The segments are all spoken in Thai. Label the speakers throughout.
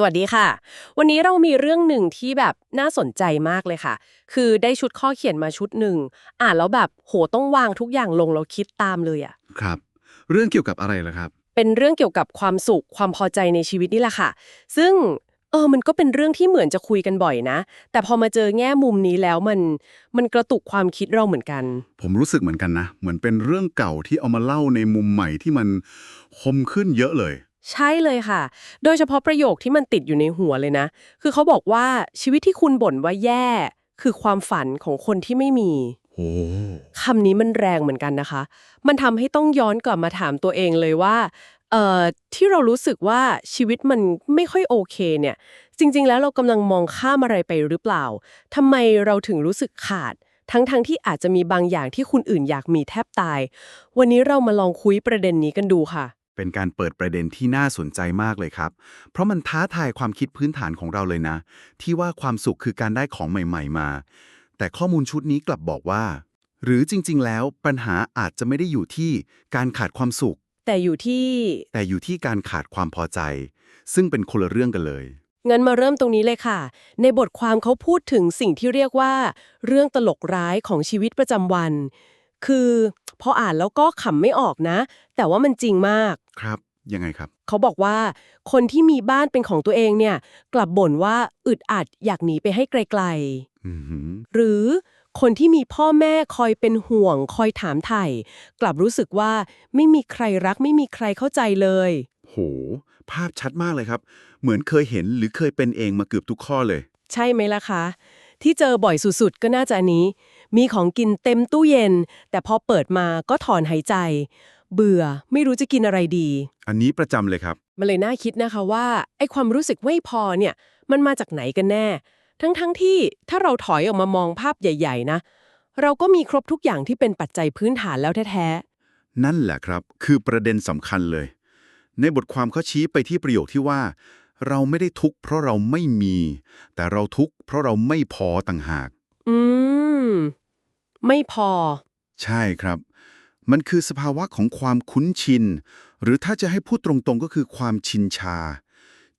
Speaker 1: สวัสดีค่ะ วันนี้เรามีเรื่องหนึ่งที่แบบน่าสนใจมากเลยค่ะ คือได้ชุดข้อเขียนมาชุดหนึ่ง อ่านแล้วแบบโหต้องวางทุกอย่างลงแล้วคิดตามเลยอะ่ะ
Speaker 2: ครับ เรื่องเกี่ยวกับอะไรล่ะครับ
Speaker 1: เป็นเรื่องเกี่ยวกับความสุขความพอใจในชีวิตนี่แหละค่ะ ซึ่งเออมันก็เป็นเรื่องที่เหมือนจะคุยกันบ่อยนะ แต่พอมาเจอแง่มุมนี้แล้วมันมันกระตุกความคิดเราเหมือนกัน
Speaker 2: ผมรู้สึกเหมือนกันนะ เหมือนเป็นเรื่องเก่าที่เอามาเล่าในมุมใหม่ที่มันคมขึ้นเยอะเลย
Speaker 1: ใช่เลยค่ะ โดยเฉพาะประโยคที่มันติดอยู่ในหัวเลยนะ คือเขาบอกว่าชีวิตที่คุณบ่นว่าแย่ คือความฝันของคนที่ไม่มี
Speaker 2: โอ้
Speaker 1: คำนี้มันแรงเหมือนกันนะคะ มันทำให้ต้องย้อนกลับมาถามตัวเองเลยว่า เอ่อ ที่เรารู้สึกว่าชีวิตมันไม่ค่อยโอเคเนี่ย จริง ๆ แล้วเรากำลังมองข้ามอะไรไปหรือเปล่า ทำไมเราถึงรู้สึกขาด ทั้งๆทที่อาจจะมีบางอย่างที่คนอื่นอยากมีแทบตาย วันนี้เรามาลองคุยประเด็นนี้กันดูค่ะ
Speaker 2: เป็นการเปิดประเด็นที่น่าสนใจมากเลยครับ เพราะมันท้าทายความคิดพื้นฐานของเราเลยนะ ที่ว่าความสุขคือการได้ของใหม่ ๆ มา แต่ข้อมูลชุดนี้กลับบอกว่า หรือจริง ๆ แล้วปัญหาอาจจะไม่ได้อยู่ที่การขาดความสุข
Speaker 1: แต่อยู่ที่
Speaker 2: แต่อยู่ที่การขาดความพอใจ ซึ่งเป็นคนละเรื่องกันเลย
Speaker 1: งั้นมาเริ่มตรงนี้เลยค่ะ ในบทความเขาพูดถึงสิ่งที่เรียกว่า เรื่องตลกร้ายของชีวิตประจำวัน คือ พออ่านแล้วก็ขำไม่ออกนะ แต่ว่ามันจริงมาก
Speaker 2: ครับ ยังไงครับ
Speaker 1: เขาบอกว่า คนที่มีบ้านเป็นของตัวเองเนี่ย กลับบ่นว่าอึดอัดอยากหนีไปให้ไกล
Speaker 2: อือหือ
Speaker 1: ๆ หรือคนที่มีพ่อแม่คอยเป็นห่วง คอยถามไถ่กลับรู้สึกว่าไม่มีใครรักไม่มีใครเข้าใจเลย
Speaker 2: โห ภาพชัดมากเลยครับ เหมือนเคยเห็นหรือเคยเป็นเองมาเกือบทุกข้อเลย
Speaker 1: ใช่ไหมล่ะคะ ที่เจอบ่อยสุดๆ ก็น่าจะอันนี้ มีของกินเต็มตู้เย็น แต่พอเปิดมาก็ถอนหายใจ เบื่อไม่รู้จะกินอะไรดี
Speaker 2: อันนี้ประจำเลยครับ
Speaker 1: มันเลยน่าคิดนะคะว่าไอ้ความรู้สึกไม่พอเนี่ย มันมาจากไหนกันแน่ ทั้งๆทที่ถ้าเราถอยออกมามองภาพใหญ่ ๆ นะ เราก็มีครบทุกอย่างที่เป็นปัจจัยพื้นฐานแล้วแท้
Speaker 2: นั่นแหละครับ คือประเด็นสำคัญเลย ในบทความเขาชี้ไปที่ประโยคที่ว่าเราไม่ได้ทุกข์เพราะเราไม่มี แต่เราทุกข์เพราะเราไม่พอต่างหาก
Speaker 1: ๆอื ม ไม่พอ
Speaker 2: ใช่ครับ มันคือสภาวะของความคุ้นชิน หรือถ้าจะให้พูดตรงๆก็คือความชินชา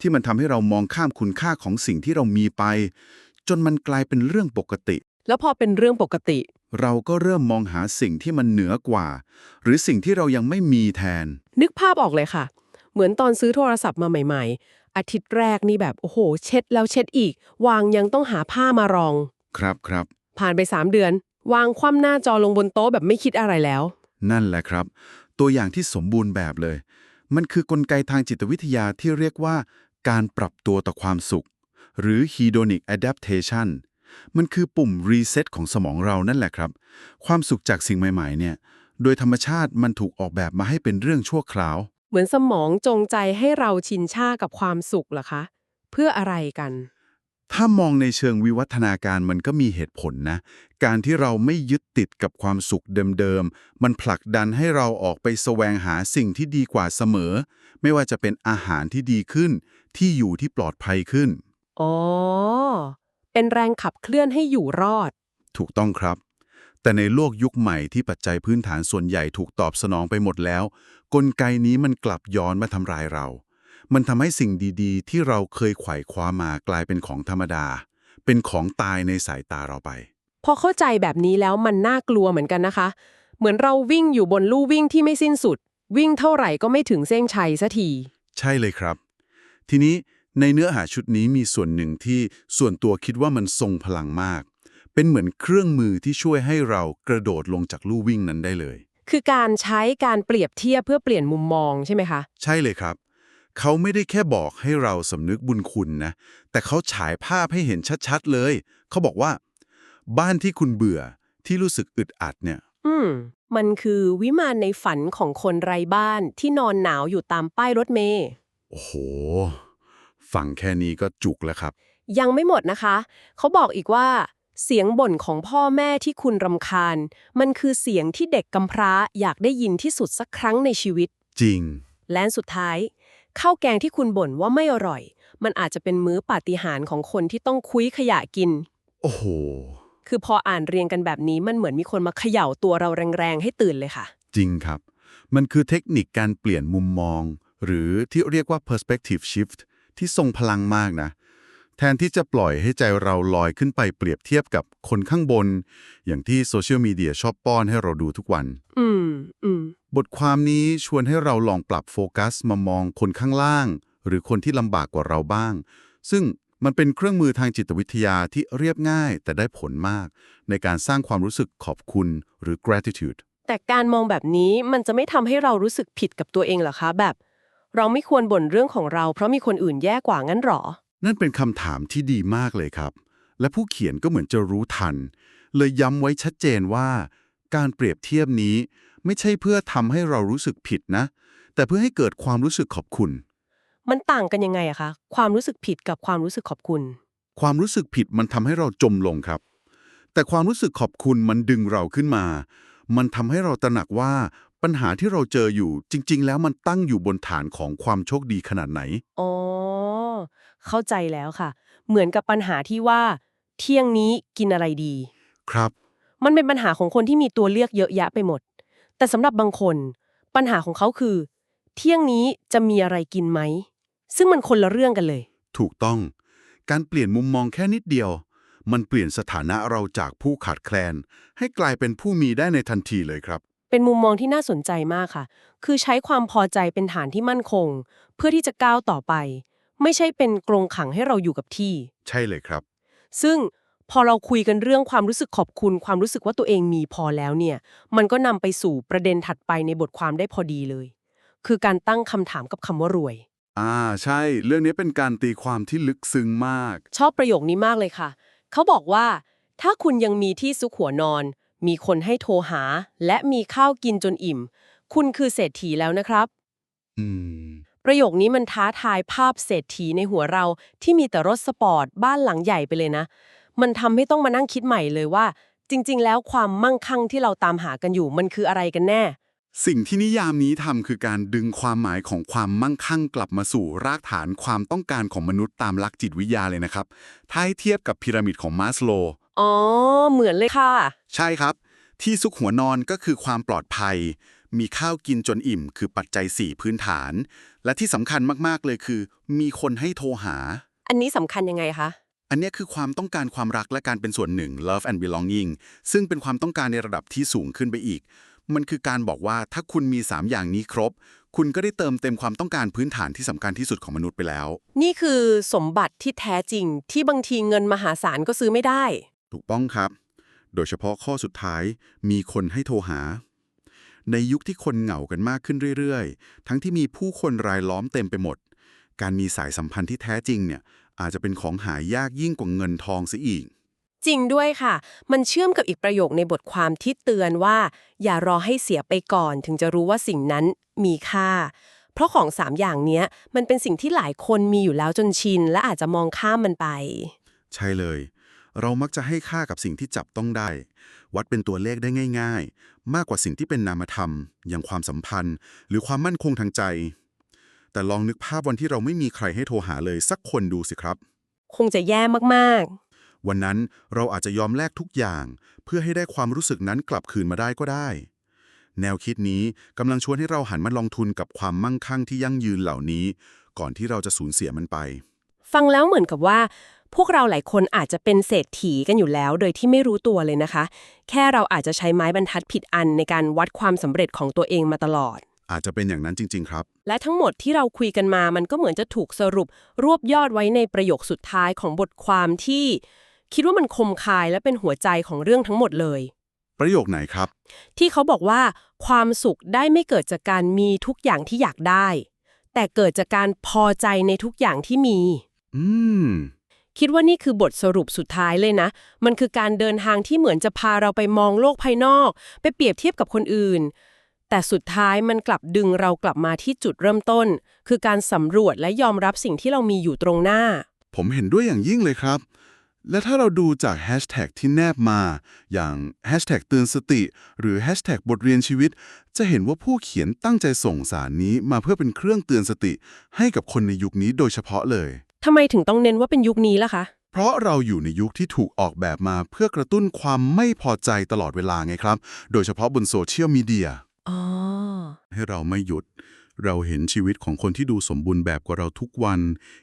Speaker 2: ที่มันทำให้เรามองข้ามคุณค่าของสิ่งที่เรามีไป จนมันกลายเป็นเรื่องปกติ
Speaker 1: แล้วพอเป็นเรื่องปกติ
Speaker 2: เราก็เริ่มมองหาสิ่งที่มันเหนือกว่า หรือสิ่งที่เรายังไม่มีแทน
Speaker 1: นึกภาพออกเลยค่ะ เหมือนตอนซื้อโทรศัพท์มาใหม่ ๆ อาทิตย์แรกนี่แบบโอ้โห เช็ดแล้วเช็ดอีก วางยังต้องหาผ้ามารอง
Speaker 2: ครับครับ
Speaker 1: ผ่านไป 3 เดือน วางคว่ำหน้าจอลงบนโต๊ะแบบไม่คิดอะไรแล้ว
Speaker 2: นั่นแหละครับ ตัวอย่างที่สมบูรณ์แบบเลย มันคือกลไกทางจิตวิทยาที่เรียกว่า การปรับตัวต่อความสุข หรือ hedonic adaptation มันคือปุ่ม reset ของสมองเรานั่นแหละครับ ความสุขจากสิ่งใหม่ๆ เนี่ย โดยธรรมชาติมันถูกออกแบบมาให้เป็นเรื่องชั่วคราว
Speaker 1: เหมือนสมองจงใจให้เราชินชากับความสุขเหรอคะ เพื่ออะไรกัน
Speaker 2: ถ้ามองในเชิงวิวัฒนาการมันก็มีเหตุผลนะ การที่เราไม่ยึดติดกับความสุขเดิมๆ มันผลักดันให้เราออกไปแสวงหาสิ่งที่ดีกว่าเสมอ ไม่ว่าจะเป็นอาหารที่ดีขึ้น ที่อยู่ที่ปลอดภัยขึ้น
Speaker 1: อ๋อ เป็นแรงขับเคลื่อนให้อยู่รอด
Speaker 2: ถูกต้องครับ แต่ในโลกยุคใหม่ที่ปัจจัยพื้นฐานส่วนใหญ่ถูกตอบสนองไปหมดแล้ว กลไกนี้มันกลับย้อนมาทำลายเรา มันทำให้สิ่งดีๆ ที่เราเคยไขว่คว้ามากลายเป็นของธรรมดา เป็นของตายในสายตาเราไป
Speaker 1: พอเข้าใจแบบนี้แล้วมันน่ากลัวเหมือนกันนะคะ เหมือนเราวิ่งอยู่บนลู่วิ่งที่ไม่สิ้นสุด วิ่งเท่าไหร่ก็ไม่ถึงเส้นชัยสักที
Speaker 2: ใช่เลยครับ ทีนี้ในเนื้อหาชุดนี้มีส่วนหนึ่งที่ส่วนตัวคิดว่ามันทรงพลังมาก เป็นเหมือนเครื่องมือที่ช่วยให้เรากระโดดลงจากลู่วิ่งนั้นได้เลย
Speaker 1: คือการใช้การเปรียบเทียบเพื่อเปลี่ยนมุมมองใช่ไหมคะ
Speaker 2: ใช่เลยครับ เขาไม่ได้แค่บอกให้เราสำนึกบุญคุณนะ แต่เขาฉายภาพให้เห็นชัดๆเลย เขาบอกว่า บ้านที่คุณเบื่อที่รู้สึกอึดอัดเนี่ย
Speaker 1: อืม มันคือวิมานในฝันของคนไร้บ้านที่นอนหนาวอยู่ตามป้ายรถเมล์
Speaker 2: โอ้โห ฟังแค่นี้ก็จุกแล้วครับ
Speaker 1: ยังไม่หมดนะคะ เขาบอกอีกว่า เสียงบ่นของพ่อแม่ที่คุณรำคาญ มันคือเสียงที่เด็กกำพร้าอยากได้ยินที่สุดสักครั้งในชีวิต
Speaker 2: จริง
Speaker 1: และสุดท้าย ข้าวแกงที่คุณบ่นว่าไม่อร่อย มันอาจจะเป็นมื้อปาฏิหาริย์ของคนที่ต้องคุยขยะกิน
Speaker 2: โอ้โห
Speaker 1: คือพออ่านเรียงกันแบบนี้มันเหมือนมีคนมาเขย่าตัวเราแรงๆ ให้ตื่นเลยค่ะ
Speaker 2: จริงครับ มันคือเทคนิคการเปลี่ยนมุมมอง หรือที่เรียกว่า perspective shift ที่ทรงพลังมากนะ แทนที่จะปล่อยให้ใจเราลอยขึ้นไปเปรียบเทียบกับคนข้างบน อย่างที่โซเชียลมีเดียชอบป้อนให้เราดูทุกวัน
Speaker 1: อืมอืม
Speaker 2: บทความนี้ชวนให้เราลองปรับโฟกัสมามองคนข้างล่าง หรือคนที่ลำบากกว่าเราบ้าง ซึ่งมันเป็นเครื่องมือทางจิตวิทยาที่เรียบง่ายแต่ได้ผลมาก ในการสร้างความรู้สึกขอบคุณหรือ gratitude
Speaker 1: แต่การมองแบบนี้มันจะไม่ทำให้เรารู้สึกผิดกับตัวเองเหรอคะแบบ เราไม่ควรบ่นเรื่องของเราเพราะมีคนอื่นแย่กว่างั้นหรอ
Speaker 2: นั่นเป็นคำถามที่ดีมากเลยครับ และผู้เขียนก็เหมือนจะรู้ทัน เลยย้ำไว้ชัดเจนว่า การเปรียบเทียบนี้ไม่ใช่เพื่อทำให้เรารู้สึกผิดนะ แต่เพื่อให้เกิดความรู้สึกขอบคุณ
Speaker 1: มันต่างกันยังไงอะคะ ความรู้สึกผิดกับความรู้สึกขอบคุณ
Speaker 2: ความรู้สึกผิดมันทำให้เราจมลงครับ แต่ความรู้สึกขอบคุณมันดึงเราขึ้นมา มันทำให้เราตระหนักว่าปัญหาที่เราเจออยู่จริง ๆ แล้วมันตั้งอยู่บนฐานของความโชคดีขนาดไหน
Speaker 1: อ๋อ เข้าใจแล้วค่ะ เหมือนกับปัญหาที่ว่า เที่ยงนี้กินอะไรดี
Speaker 2: ครับ
Speaker 1: มันเป็นปัญหาของคนที่มีตัวเลือกเยอะแยะไปหมด แต่สำหรับบางคน ปัญหาของเขาคือ เที่ยงนี้จะมีอะไรกินไหม ซึ่งมันคนละเรื่องกันเลย
Speaker 2: ถูกต้อง การเปลี่ยนมุมมองแค่นิดเดียว มันเปลี่ยนสถานะเราจากผู้ขาดแคลน ให้กลายเป็นผู้มีได้ในทันทีเลยครับ
Speaker 1: เป็นมุมมองที่น่าสนใจมากค่ะ คือใช้ความพอใจเป็นฐานที่มั่นคง เพื่อที่จะก้าวต่อไป ไม่ใช่เป็นกรงขังให้เราอยู่กับที่
Speaker 2: ใช่เลยครับ
Speaker 1: ซึ่งพอเราคุยกันเรื่องความรู้สึกขอบคุณ ความรู้สึกว่าตัวเองมีพอแล้วเนี่ย มันก็นำไปสู่ประเด็นถัดไปในบทความได้พอดีเลย คือการตั้งคำถามกับคำว่ารวย
Speaker 2: อ่าใช่ เรื่องนี้เป็นการตีความที่ลึกซึ้งมาก
Speaker 1: ชอบประโยคนี้มากเลยค่ะ เขาบอกว่า ถ้าคุณยังมีที่ซุกหัวนอน มีคนให้โทรหา และมีข้าวกินจนอิ่ม คุณคือเศรษฐีแล้วนะครับ
Speaker 2: อืม
Speaker 1: ประโยคนี้มันท้าทายภาพเศรษฐีในหัวเราที่มีแต่รถสปอร์ตบ้านหลังใหญ่ไปเลยนะ มันทำให้ต้องมานั่งคิดใหม่เลยว่า จริง ๆ แล้วความมั่งคั่งที่เราตามหากันอยู่มันคืออะไรกันแน่
Speaker 2: สิ่งที่นิยามนี้ทำคือการดึงความหมายของความมั่งคั่งกลับมาสู่รากฐานความต้องการของมนุษย์ตามหลักจิตวิทยาเลยนะครับ ถ้าให้เทียบกับพีระมิดของมาสโลว์
Speaker 1: อ๋อ เหมือนเลยค่ะ
Speaker 2: ใช่ครับ ที่ซุกหัวนอนก็คือความปลอดภัย มีข้าวกินจนอิ่ม คือปัจจัย 4 พื้นฐาน และที่สำคัญมากๆเลยคือ มีคนให้โทรหา
Speaker 1: อันนี้สำคัญยังไงคะ
Speaker 2: อันเนี้ยคือความต้องการความรักและการเป็นส่วนหนึ่ง love and belonging ซึ่งเป็นความต้องการในระดับที่สูงขึ้นไปอีก มันคือการบอกว่าถ้าคุณมี 3 อย่างนี้ครบ คุณก็ได้เติมเต็มความต้องการพื้นฐานที่สำคัญที่สุดของมนุษย์ไปแล้ว
Speaker 1: นี่คือสมบัติที่แท้จริง ที่บางทีเงินมหาศาลก็ซื้อไม่ได้
Speaker 2: ถูกต้องครับ โดยเฉพาะข้อสุดท้าย มีคนให้โทรหา ในยุคที่คนเหงากันมากขึ้นเรื่อยๆ ทั้งที่มีผู้คนรายล้อมเต็มไปหมด การมีสายสัมพันธ์ที่แท้จริงเนี่ยอาจจะเป็นของหายากยิ่งกว่าเงินทองซะอีก
Speaker 1: จริงด้วยค่ะ มันเชื่อมกับอีกประโยคในบทความที่เตือนว่า อย่ารอให้เสียไปก่อนถึงจะรู้ว่าสิ่งนั้นมีค่า เพราะของสามอย่างเนี้ยมันเป็นสิ่งที่หลายคนมีอยู่แล้วจนชิน และอาจจะมองข้ามมันไป
Speaker 2: ใช่เลย เรามักจะให้ค่ากับสิ่งที่จับต้องได้ วัดเป็นตัวเลขได้ง่ายๆ มากกว่าสิ่งที่เป็นนามธรรม อย่างความสัมพันธ์ หรือความมั่นคงทางใจ แต่ลองนึกภาพวันที่เราไม่มีใครให้โทรหาเลยสักคนดูสิครับ
Speaker 1: คงจะแย่มาก
Speaker 2: วันนั้นเราอาจจะยอมแลกทุกอย่าง เพื่อให้ได้ความรู้สึกนั้นกลับคืนมาได้ก็ได้ แนวคิดนี้กำลังชวนให้เราหันมาลงทุนกับความมั่งคั่งที่ยั่งยืนเหล่านี้ ก่อนที่เราจะสูญเสียมันไป
Speaker 1: ๆฟังแล้วเหมือนกับว่า พวกเราหลายคนอาจจะเป็นเศรษฐีกันอยู่แล้ว โดยที่ไม่รู้ตัวเลยนะคะ แค่เราอาจจะใช้ไม้บรรทัดผิดอันในการวัดความสำเร็จของตัวเองมาตลอด
Speaker 2: อาจจะเป็นอย่างนั้นจริง ๆ ครับ
Speaker 1: และทั้งหมดที่เราคุยกันมามันก็เหมือนจะถูกสรุป รวบยอดไว้ในประโยคสุดท้ายของบทความที่ คิดว่ามันคมคายและเป็นหัวใจของเรื่องทั้งหมดเลย
Speaker 2: ประโยคไหนครับ
Speaker 1: ที่เขาบอกว่า ความสุขได้ไม่เกิดจากการมีทุกอย่างที่อยากได้ แต่เกิดจากการพอใจในทุกอย่างที่มี
Speaker 2: อืม
Speaker 1: คิดว่านี่คือบทสรุปสุดท้ายเลยนะ มันคือการเดินทางที่เหมือนจะพาเราไปมองโลกภายนอก ไปเปรียบเทียบกับคนอื่น แต่สุดท้ายมันกลับดึงเรากลับมาที่จุดเริ่มต้น คือการสำรวจและยอมรับสิ่งที่เรามีอยู่ตรงหน้า
Speaker 2: ผมเห็นด้วยอย่างยิ่งเลยครับ และถ้าเราดูจากแฮชแท็กที่แนบมา อย่างแฮชแท็กเตือนสติ หรือแฮชแท็กบทเรียนชีวิต จะเห็นว่าผู้เขียนตั้งใจส่งสารนี้มาเพื่อเป็นเครื่องเตือนสติ ให้กับคนในยุคนี้โดยเฉพาะเลย
Speaker 1: ทำไมถึงต้องเน้นว่าเป็นยุคนี้ล่ะคะ
Speaker 2: เพราะเราอยู่ในยุคที่ถูกออกแบบมาเพื่อกระตุ้นความไม่พอใจตลอดเวลาไงครับ โดยเฉพาะบนโซเชียลมีเดีย
Speaker 1: อ๋อ
Speaker 2: ให้เราไม่หยุด เราเห็นชีวิตของคนที่ดูสมบูรณ์แบบกว่าเราทุกวัน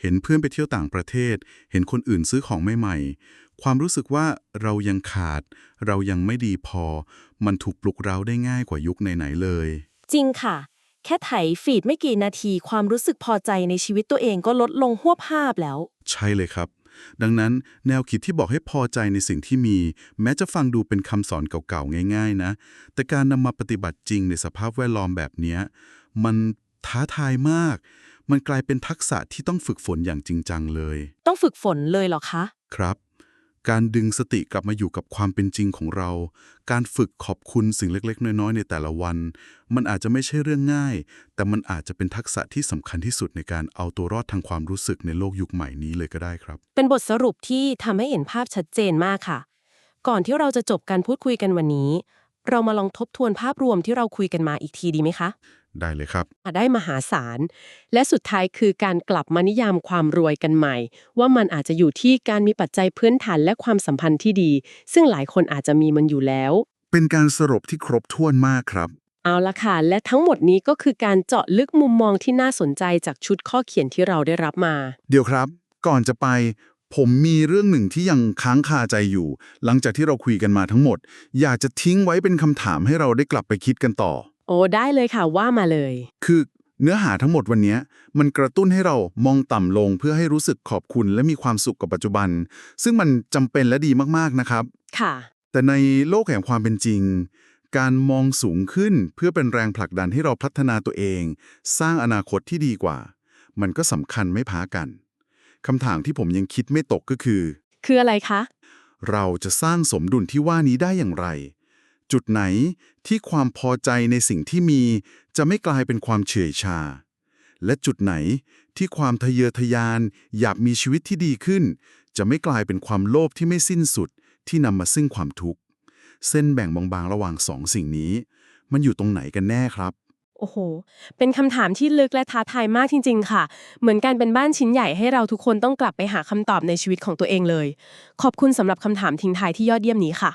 Speaker 2: เห็นเพื่อนไปเที่ยวต่างประเทศ เห็นคนอื่นซื้อของใหม่ๆ ความรู้สึกว่าเรายังขาด เรายังไม่ดีพอ มันถูกปลุกเร้าได้ง่ายกว่ายุคไหนๆเลย
Speaker 3: จริงค่ะ แค่ไถฟีดไม่กี่นาทีความรู้สึกพอใจในชีวิตตัวเองก็ลดลงหวบภาพแล้ว
Speaker 2: ใช่เลยครับ ดังนั้นแนวคิดที่บอกให้พอใจในสิ่งที่มี แม้จะฟังดูเป็นคำสอนเก่าๆ ง่ายๆ นะ แต่การนำมาปฏิบัติจริงในสภาพแวดล้อมแบบเนี้ยมันท้าทายมาก มันกลายเป็นทักษะที่ต้องฝึกฝนอย่างจริงจังเลย
Speaker 3: ต้องฝึกฝนเลยเหรอคะ
Speaker 2: ครับ การดึงสติกลับมาอยู่กับความเป็นจริงของเรา การฝึกขอบคุณสิ่งเล็ก ๆ น้อย ๆ ในแต่ละวัน มันอาจจะไม่ใช่เรื่องง่าย แต่มันอาจจะเป็นทักษะที่สำคัญที่สุดในการเอาตัวรอดทางความรู้สึกในโลกยุคใหม่นี้เลยก็ได้ครับ
Speaker 3: เป็นบทสรุปที่ทำให้เห็นภาพชัดเจนมากค่ะ ก่อนที่เราจะจบการพูดคุยกันวันนี้ เรามาลองทบทวนภาพรวมที่เราคุยกันมาอีกทีดีไหมคะ
Speaker 2: ได้เลยครับ
Speaker 1: มาได้มหาศาล และสุดท้ายคือการกลับมานิยามความรวยกันใหม่ ว่ามันอาจจะอยู่ที่การมีปัจจัยพื้นฐานและความสัมพันธ์ที่ดี ซึ่งหลายคนอาจจะมีมันอยู่แล้ว
Speaker 2: เป็นการสรุปที่ครบถ้วนมากครับ
Speaker 1: เอาละค่ะ และทั้งหมดนี้ก็คือการเจาะลึกมุมมองที่น่าสนใจจากชุดข้อเขียนที่เราได้รับมา
Speaker 2: เดี๋ยวครับ ก่อนจะไปผมมีเรื่องหนึ่งที่ยังค้างคาใจอยู่ หลังจากที่เราคุยกันมาทั้งหมด อยากจะทิ้งไว้เป็นคำถามให้เราได้กลับไปคิดกันต่อ
Speaker 1: โอ้ได้เลยค่ะว่ามาเลย
Speaker 2: คือเนื้อหาทั้งหมดวันนี้มันกระตุ้นให้เรามองต่ำลงเพื่อให้รู้สึกขอบคุณและมีความสุขกับปัจจุบัน ซึ่งมันจำเป็นและดีมากๆนะครับ
Speaker 1: ค่ะ
Speaker 2: แต่ในโลกแห่งความเป็นจริง การมองสูงขึ้นเพื่อเป็นแรงผลักดันให้เราพัฒนาตัวเอง สร้างอนาคตที่ดีกว่า มันก็สำคัญไม่พ้ากันคำถามที่ผมยังคิดไม่ตกก็คือ
Speaker 1: คืออะไรคะ
Speaker 2: เราจะสร้างสมดุลที่ว่านี้ได้อย่างไร จุดไหนที่ความพอใจในสิ่งที่มี จะไม่กลายเป็นความเฉื่อยชา และจุดไหนที่ความทะเยอทะยานอยากมีชีวิตที่ดีขึ้น จะไม่กลายเป็นความโลภที่ไม่สิ้นสุดที่นำมาซึ่งความทุกข์ เส้นแบ่งบางๆ ระหว่างสองสิ่งนี้ มันอยู่ตรงไหนกันแน่ครับ
Speaker 1: โอ้โห เป็นคำถามที่ลึกและท้าทายมากจริง ๆ ค่ะ เหมือนการเป็นบ้านชิ้นใหญ่ให้เราทุกคนต้องกลับไปหาคำตอบในชีวิตของตัวเองเลย ขอบคุณสำหรับคำถามทิ้งท้ายที่ยอดเยี่ยมนี้ค่ะ